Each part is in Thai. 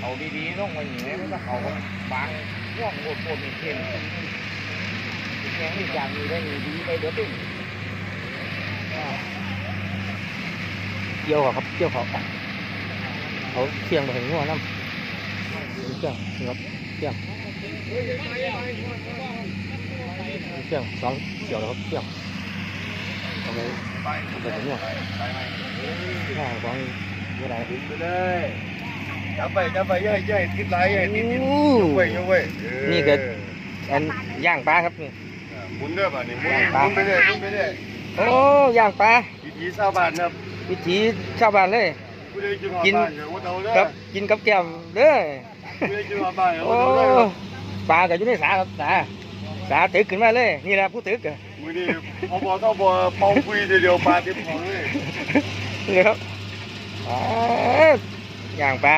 เอาดีๆต้องมาอย่างนี้ไม่ต้องเอาบางว่องโคตรมีเข็มแข็งนี่อย่างนี้ได้มีดีไปเดี๋ยวตึ้งเกี่ยวครับเกี่ยวเขาเขาเคียงไปถึงหัวน้ำเคียงครับเคียงเคียงสองเกี่ยวแล้วครับเคียงเอาไปเอาไปถึงหัวห้าสองเวลาไปเลยจับไปจับไปย่อยย่อยติดไหลย่อยติดติดอู้ยกไว้ยกไว้เออนี่ก็อันย่างปลาครับนี่หมุนเด้อป่ะนี่หมุนปลาหมุนไปเรื่อยหมุนไปเรื่อยโอ้ย่างปลาวิธีชาวบ้านครับวิถีชาวบ้านเลยผู้ใดกินหอกินบ้านอย่าวัดเอาเด้อครับกินกับแก้มเด้อผู้ใดกินหอบ้านอย่าโอ้วัดเอาเด้อปลาก็อยู่ในสาครับสาสาตึกขึ้นมาเลยนี่แหละผู้ตึกอะ มือนี้พอบอต้องบอเป่าคุยทีเดียวปลาเต็มท้องเลยนี่ครับอ๋อย่างปลา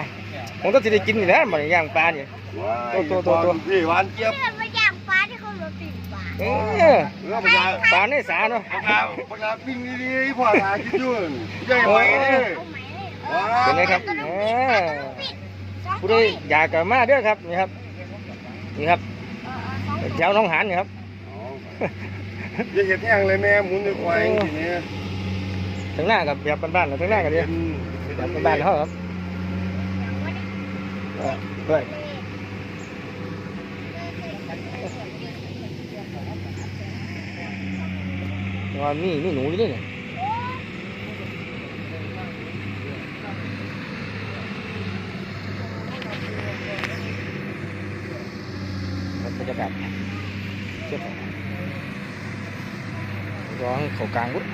ผมก็จะได้กินนี่แหละมันย่างปลาเนี่ยว้ายตัวตัวตัวพี่หวานเจี๊ยบเนี่ยมาย่างปลาที่เขาเหลือติดปลาเออเออปลาปลาในสาเนาะปลาปลาปิ้งดีๆพ่อหาคิดอยู่ใหญ่ไหมเนี่ยเอาไหมเลยว้าเป็นไงครับเออผู้ใดอยากกับมาเด้อครับนี่ครับนี่ครับแถวหน้องหานนี่ครับ อย่าเห็ดแห้งเลยแม่หมุนด้วยควายทีนี้ทั้งหน้ากับแบบบ้านๆทั้งหน้ากับเดียวแบบบ้านๆเขาครับเออเฮ้ยว่ามีมีหนูอยู่นี่เนี่ยครับบรรยากาศ ร้องเขากลางวุ้อ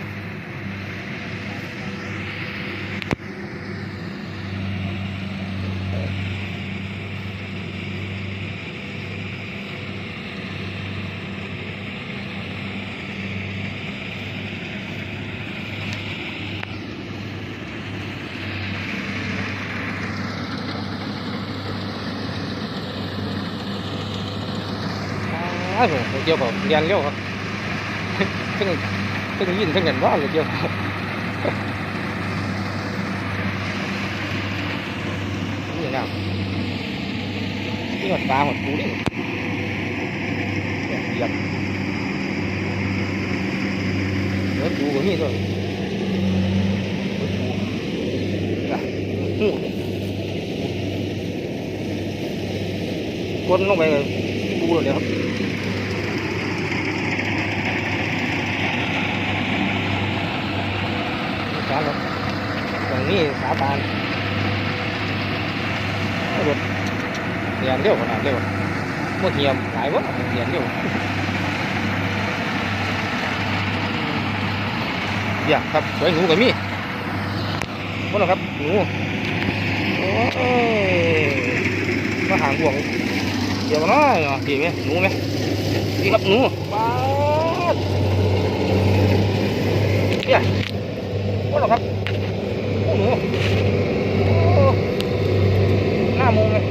้า วผมเกี่ยวกับเรียนเร็วครับซึ่งซึ่งยินซึ่งเห็นว่าเลยเกี่ยวกับนี่นะนี่หดตาหดปูนี่เหยียบเนื้อปูก็มีด้วยเนื้อปูน่ะหูกดลงไปเลยปูเลยครับ สารครับตรงนี้ สาบานรถเรียนเร็วขนาดเร็วเมื่อเงียบหลายวะเรียนเร็วอย่าครับสวยหนูกับมี่พ่นนะครับหนูโอ้มาหางห่วงเดี๋ยวมาหน่อยเนาะดีไหมหนูไหมดีครับหนูป้าเนี่ยโอ้หรอครับ โอ้หนูโอ้หน้ามุงเลย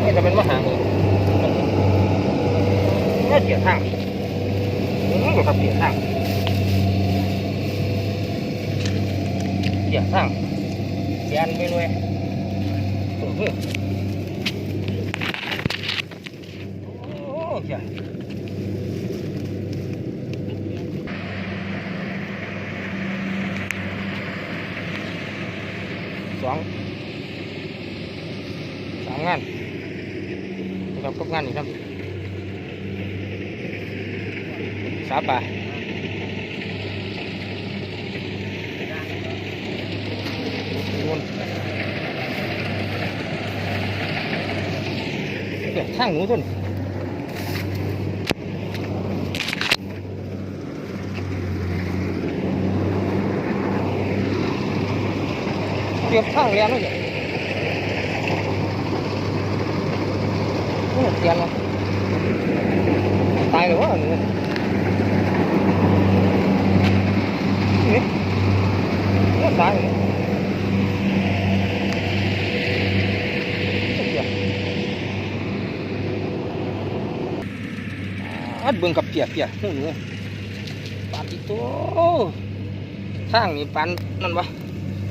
ไม่จะเป็นว่าหางเลยนี่เสียทางอืมครับเสียทางเสียทางเสียนไปเลยโอ้โหเสีย สองสามงานนะครับกับงานนี่ครับสาป่าวน เตรียมข้างเรียนแล้วเนี่ยโอ้เตียนวะตายเลยวะนี่นี่นี่ตายเลยอัดเบิ่งกับเปียกเปียกหูหนูปาติโตทางนี่ปันนั่นวะ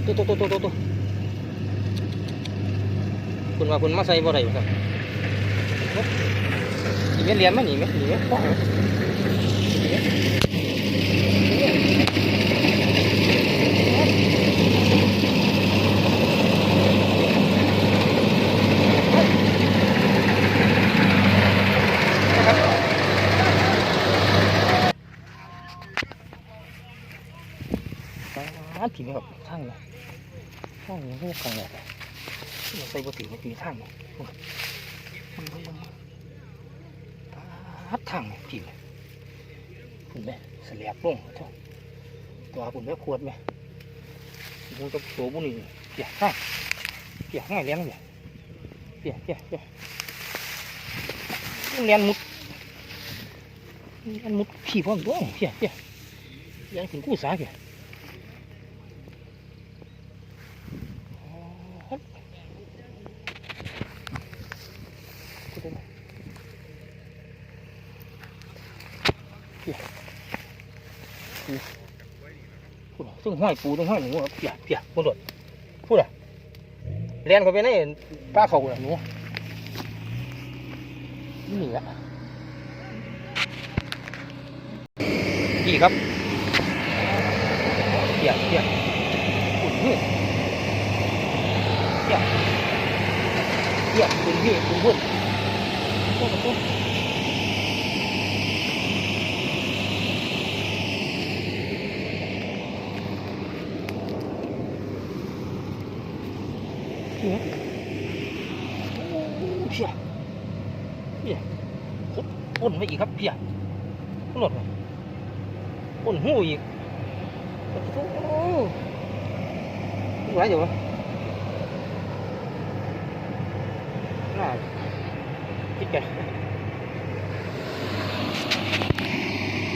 ตุ๊ตุ๊ตุ๊ตุ๊ตุ๊ตุ๊ คุณว่าคุณมาใส่บ่ได้ครับอีเมเรียนมาหนีไหมหนีไหมป้องไหมหนีไหมอ่าผีไหมครับทางเนี่ยทางนี้พวกกันเลย มันใส่บ่ถึงมันมีทางมันมันมันฮัดทางเนี่ยผีมคุณไหมเสียบลงเท่าตัวคุณแม่ขวดไหมคุณกับตัวบุนี่เปียกข้างเปียกง่ายเลี้ยงเปียเปียเปียเปียเลี้ยงมุดเลี้ยงมุดขี่พ่อมตัวเปียเปียเลี้ยงถึงกู้สาเปีย กพูดอซึ่งห้อยปูต้องห้อยหนูเปียกเปียกพูดเลยพูดอะเรียนเขาไปในป้าเขาเลยหนูนี่แหละพี่ครับเปียกเปียกพูดนี่เปียกเปียกคุณพี่คุณพูดพูดพู เนี่เพียเพียพ่นไปอีกครับเพียพ่นหลดพ่นหูอีกโอ้ไหวอยู่วะน่าคิดแก